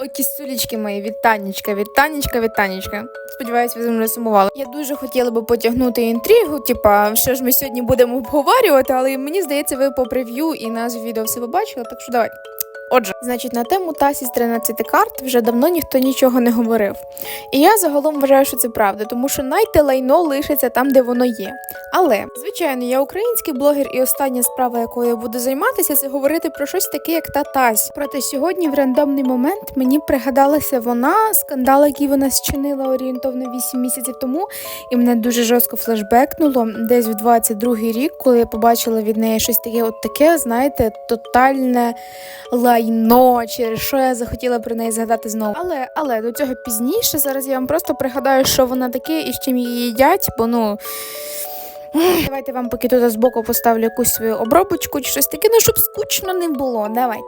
Ой, кісулечки мої, вітанечка, вітанечка, вітанечка. Сподіваюсь, ви за мною сумували. Я дуже хотіла би потягнути інтригу, типа, що ж ми сьогодні будемо обговорювати, але мені здається, ви по прев'ю і назві відео все побачили, так що давайте. Отже, значить, на тему Тасі з 13 карт вже давно ніхто нічого не говорив. І я загалом вважаю, що це правда, тому що найте лайно лишиться там, де воно є. Але, звичайно, я український блогер, і остання справа, якою я буду займатися, це говорити про щось таке, як та Тась. Проте сьогодні, в рандомний момент, мені пригадалася вона, скандал, який вона зчинила орієнтовно 8 місяців тому, і мене дуже жорстко флешбекнуло десь в 22-й рік, коли я побачила від неї щось таке, от таке, знаєте, тотальне лайно, через що я захотіла про неї згадати знову. Але але до цього пізніше. Зараз я вам просто пригадаю, що вона таке і з чим її їдять, бо ну. Давайте вам поки тут збоку поставлю якусь свою обробочку чи щось таке, ну щоб скучно не було. Давайте.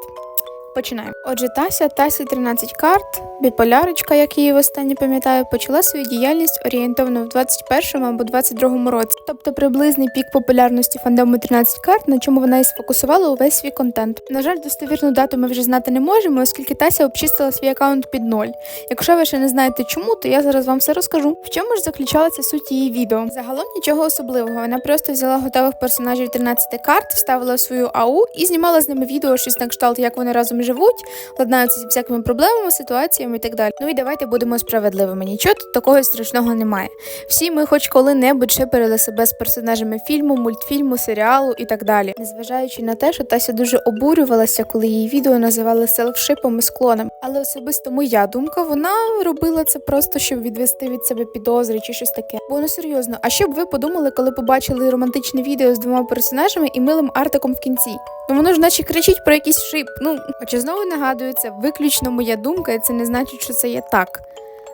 Починаємо. Отже, Тася, Тасі 13 карт, біполярочка, як її востаннє пам'ятаю, почала свою діяльність орієнтовно в 21 або 22 році. Тобто приблизний пік популярності фандому 13 карт, на чому вона і сфокусувала увесь свій контент. На жаль, достовірну дату ми вже знати не можемо, оскільки Тася обчистила свій аккаунт під ноль. Якщо ви ще не знаєте чому, то я зараз вам все розкажу. В чому ж заключалася суть її відео? Загалом нічого особливого. Вона просто взяла готових персонажів 13 карт, вставила в свою АУ і знімала з ними відео щось на кшталт, як вони разом живуть, ладнаються зі всякими проблемами, ситуаціями і так далі. Ну і давайте будемо справедливими. Нічого тут такого страшного немає. Всі ми, хоч коли-небудь, шиперили себе з персонажами фільму, мультфільму, серіалу і так далі. Незважаючи на те, що Тася дуже обурювалася, коли її відео називали селфшипом і склоном. Але особисто моя думка, вона робила це просто, щоб відвести від себе підозри чи щось таке. Бо ну серйозно, а що б ви подумали, коли побачили романтичне відео з двома персонажами і милим артиком в кінці? Ну воно ж наче кричить про якийсь шип. Ну, хоча знову нагадую, це виключно моя думка, і це не значить, що це є так.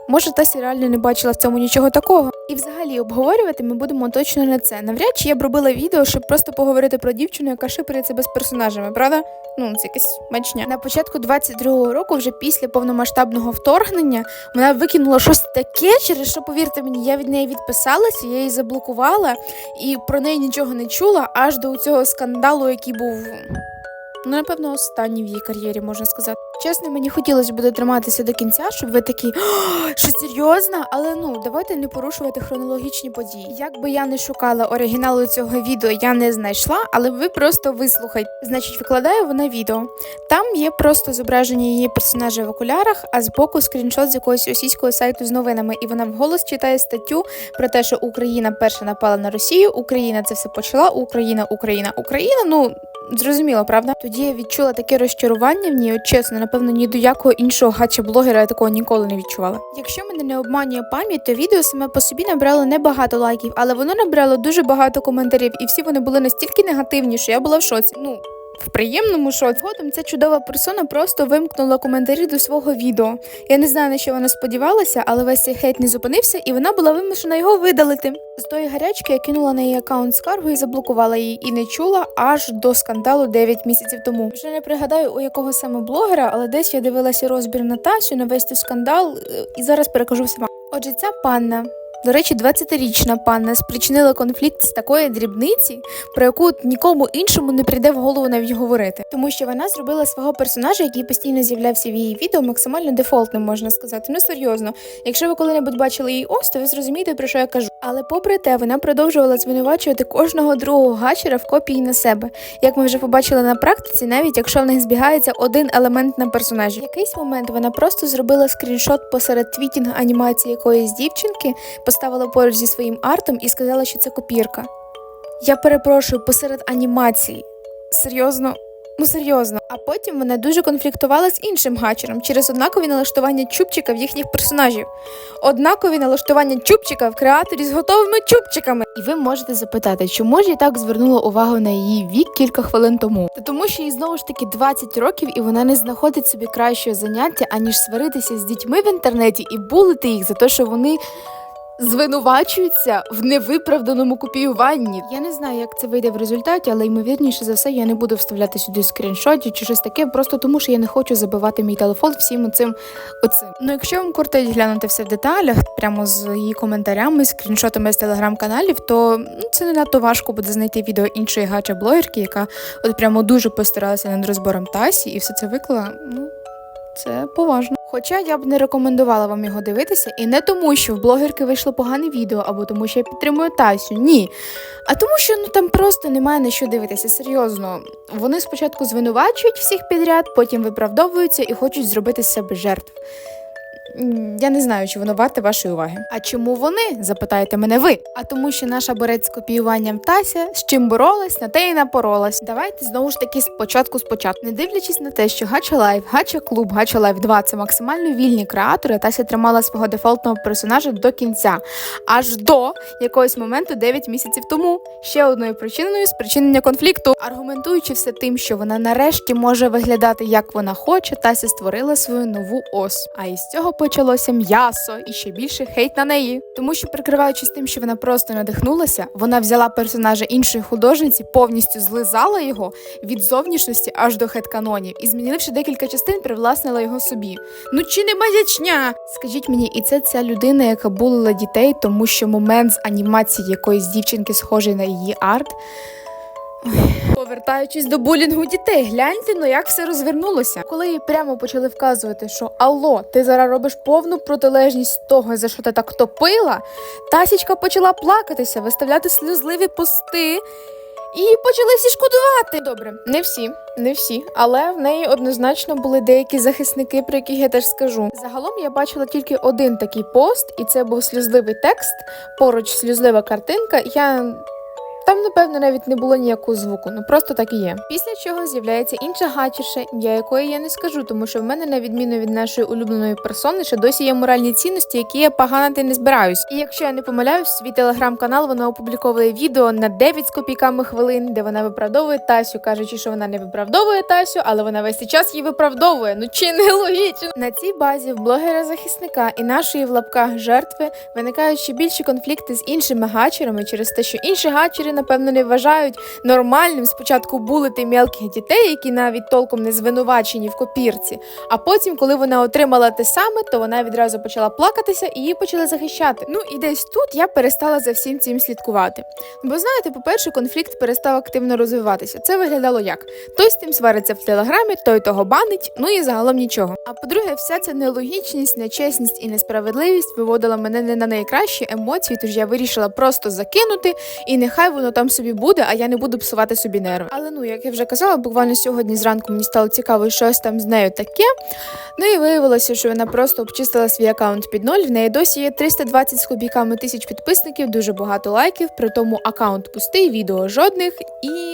Може, Тася реально не бачила в цьому нічого такого. І взагалі обговорювати ми будемо точно не це. Навряд чи я б робила відео, щоб просто поговорити про дівчину, яка шипериться без персонажами, правда? Ну, це якась мачня. На початку 22-го року, вже після повномасштабного вторгнення, вона викинула щось таке, через що, повірте мені, я від неї відписалася, я її заблокувала і про неї нічого не чула аж до цього скандалу, який був. Ну, напевно, останній в її кар'єрі, можна сказати. Чесно, мені хотілося б дотриматися до кінця, щоб ви такі, що серйозно? Але ну давайте не порушувати хронологічні події. Як би я не шукала оригіналу цього відео, я не знайшла, але ви просто вислухайте. Значить, викладаю вона відео. Там є просто зображення її персонажа в окулярах, а збоку скріншот з якогось російського сайту з новинами, і вона вголос читає статтю про те, що Україна перша напала на Росію, Україна це все почала, Україна, Україна, Україна. Ну Зрозуміло, правда? Тоді я відчула таке розчарування в ній, от чесно, напевно, ні до якого іншого гача-блогера я такого ніколи не відчувала. Якщо мене не обманює пам'ять, то відео саме по собі набрало небагато лайків, але воно набрало дуже багато коментарів, і всі вони були настільки негативні, що я була в шоці. Ну. В приємному шоці. Згодом ця чудова персона просто вимкнула коментарі до свого відео. Я не знаю, на що вона сподівалася, але весь цей хейт не зупинився, і вона була вимушена його видалити. З тої гарячки я кинула на її аккаунт скаргу і заблокувала її, і не чула аж до скандалу 9 місяців тому. Вже не пригадаю, у якого саме блогера, але десь я дивилася розбір на Тасю на весь цей скандал, е, і зараз перекажу вам. Отже, ця панна. До речі, 20-річна панна спричинила конфлікт з такої дрібниці, про яку нікому іншому не прийде в голову навіть говорити, тому що вона зробила свого персонажа, який постійно з'являвся в її відео, максимально дефолтним, можна сказати. Ну серйозно, якщо ви коли-небудь бачили її ось, то ви зрозумієте про що я кажу. Але попри те, вона продовжувала звинувачувати кожного другого гачера в копії на себе. Як ми вже побачили на практиці, навіть якщо в них збігається один елемент на персонажі. В якийсь момент вона просто зробила скріншот посеред твітінг анімації якоїсь дівчинки, поставила поруч зі своїм артом і сказала, що це копірка. Я перепрошую посеред анімації. Серйозно? Ну серйозно. А потім вона дуже конфліктувала з іншим гачером через однакові налаштування чубчика в їхніх персонажів. Однакові налаштування чубчика в креаторі з готовими чубчиками. І ви можете запитати, чому ж я так звернула увагу на її вік кілька хвилин тому? Та тому, що їй знову ж таки 20 років, і вона не знаходить собі кращого заняття, аніж сваритися з дітьми в інтернеті і булити їх за те, що вони звинувачуються в невиправданому копіюванні. Я не знаю, як це вийде в результаті, але ймовірніше за все я не буду вставляти сюди скріншотів чи щось таке, просто тому що я не хочу забивати мій телефон всім цим оцим. Ну, якщо вам кортить глянути все в деталях, прямо з її коментарями, скріншотами з телеграм-каналів, то ну, це не надто важко буде знайти відео іншої гача-блогерки, яка от прямо дуже постаралася над розбором Тасі і все це виклала. Ну Це поважно. Хоча я б не рекомендувала вам його дивитися, і не тому, що в блогерки вийшло погане відео, або тому, що я підтримую Тасю. Ні. А тому, що ну там просто немає на що дивитися. Серйозно. Вони спочатку звинувачують всіх підряд, потім виправдовуються і хочуть зробити з себе жертв. Я не знаю, чи воно варте вашої уваги. А чому вони? запитаєте мене ви. А тому, що наша борець з копіюванням Тася з чим боролась, на те і напоролась. Давайте знову ж таки спочатку спочатку. Не дивлячись на те, що Гача Лайф, Гача Клуб, Гача Лайф 2 це максимально вільні креатори, Тася тримала свого дефолтного персонажа до кінця, аж до якогось моменту 9 місяців тому. Ще одною причиною спричинення конфлікту, аргументуючи все тим, що вона нарешті може виглядати як вона хоче, Тася створила свою нову ос. А із цього почалося м'ясо і ще більше хейт на неї. Тому що, прикриваючись тим, що вона просто надихнулася, вона взяла персонажа іншої художниці, повністю злизала його від зовнішності аж до хет-канонів і, змінивши декілька частин, привласнила його собі. Ну чи не маячня? Скажіть мені, і це ця людина, яка булила дітей, тому що момент з анімації якоїсь дівчинки схожий на її арт. Ой. Повертаючись до булінгу дітей, гляньте, ну як все розвернулося. Коли їй прямо почали вказувати, що алло, ти зараз робиш повну протилежність того, за що ти так топила, Тасічка почала плакатися, виставляти сльозливі пости. І почали всі шкодувати. Добре, не всі, не всі, але в неї однозначно були деякі захисники, про яких я теж скажу. Загалом я бачила тільки один такий пост, і це був сльозливий текст, поруч сльозлива картинка. Я там, напевно, навіть не було ніякого звуку, ну просто так і є. Після чого з'являється інша гачерша, ім'я якої я не скажу, тому що в мене, на відміну від нашої улюбленої персони, ще досі є моральні цінності, які я поганити не збираюсь. І якщо я не помиляюсь, свій телеграм-канал вона опубліковує відео на 9 з копійками хвилин, де вона виправдовує Тасю, кажучи, що вона не виправдовує Тасю, але вона весь цей час її виправдовує. Ну чи не логічно? На цій базі в блогера захисника і нашої в лапках жертви виникають ще більші конфлікти з іншими гачерами через те, що інші гачери, напевно, не вважають нормальним спочатку булити мелких дітей, які навіть толком не звинувачені в копірці. А потім, коли вона отримала те саме, то вона відразу почала плакатися і її почали захищати. Ну і десь тут я перестала за всім цим слідкувати. Бо знаєте, по-перше, конфлікт перестав активно розвиватися. Це виглядало як той з тим свариться в телеграмі, той того банить, ну і загалом нічого. А по-друге, вся ця нелогічність, нечесність і несправедливість виводила мене не на найкращі емоції, тож я вирішила просто закинути, і нехай воно там собі буде, а я не буду псувати собі нерви. Але ну, як я вже казала, буквально сьогодні зранку мені стало цікаво, щось там з нею таке. Ну і виявилося, що вона просто обчистила свій аккаунт під ноль. В неї досі є 320 з кубіками тисяч підписників, дуже багато лайків. При тому аккаунт пустий, відео жодних і.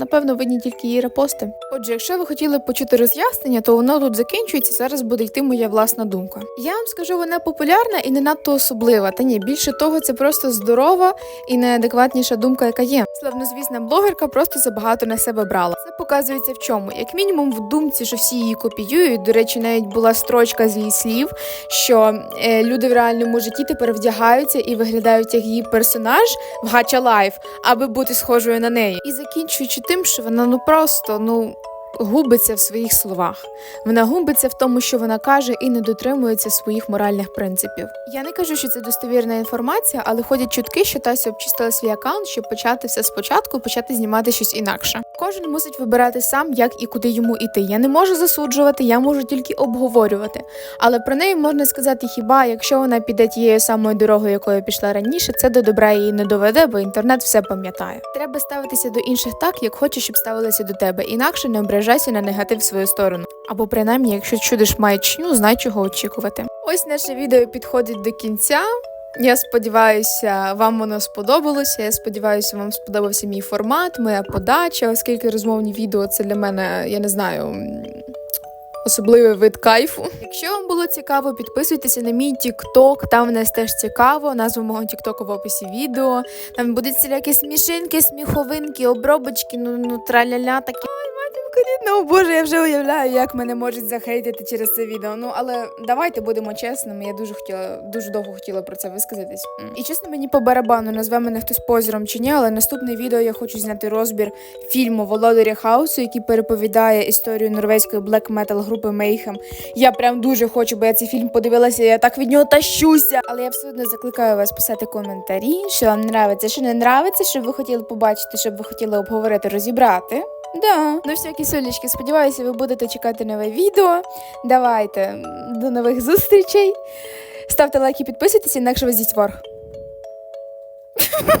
Напевно, видні тільки її репости. Отже, якщо ви хотіли почути роз'яснення, то воно тут закінчується. Зараз буде йти моя власна думка. Я вам скажу, вона популярна і не надто особлива. Та ні, більше того, це просто здорова і найадекватніша думка, яка є. Славнозвісна блогерка просто забагато на себе брала. Це показується в чому? Як мінімум, в думці, що всі її копіюють. До речі, навіть була строчка з її слів, що е, люди в реальному житті тепер вдягаються і виглядають як її персонаж в Гача Лайф, аби бути схожою на неї. І закінчуючи тим, що вона ну просто ну. Губиться в своїх словах. Вона губиться в тому, що вона каже, і не дотримується своїх моральних принципів. Я не кажу, що це достовірна інформація, але ходять чутки, що Тася обчистила свій аккаунт, щоб почати все спочатку, почати знімати щось інакше. Кожен мусить вибирати сам, як і куди йому іти. Я не можу засуджувати, я можу тільки обговорювати. Але про неї можна сказати хіба, якщо вона піде тією самою дорогою, якою пішла раніше, це до добра її не доведе, бо інтернет все пам'ятає. Треба ставитися до інших так, як хочеш, щоб ставилися до тебе, інакше не ображайся на негатив в свою сторону. Або принаймні, якщо чудиш маячню, знай чого очікувати. Ось наше відео підходить до кінця. Я сподіваюся, вам воно сподобалося. Я сподіваюся, вам сподобався мій формат, моя подача, оскільки розмовні відео це для мене, я не знаю. Особливий вид кайфу. Якщо вам було цікаво, підписуйтеся на мій TikTok, там в нас теж цікаво. Назву мого TikTok в описі відео. Там будуть всілякі смішинки, сміховинки, обробочки, ну ну траля-ля такі. О боже, я вже уявляю, як мене можуть захейтити через це відео. Ну але давайте будемо чесними. Я дуже хотіла, дуже довго хотіла про це висказатись. І чесно, мені по барабану назве мене хтось позіром чи ні, але наступне відео я хочу зняти розбір фільму Володаря Хаусу, який переповідає історію норвезької блек метал групи Mayhem. Я прям дуже хочу, бо я цей фільм подивилася, я так від нього тащуся. Але я одно закликаю вас писати коментарі, що вам нравиться, що не нравиться, що ви хотіли побачити, що ви хотіли обговорити, розібрати. Да. Ну все, кисулечки, сподіваюся, ви будете чекати нове відео. Давайте до нових зустрічей. Ставте лайки, підписуйтесь, інакше ви здійсь ворг.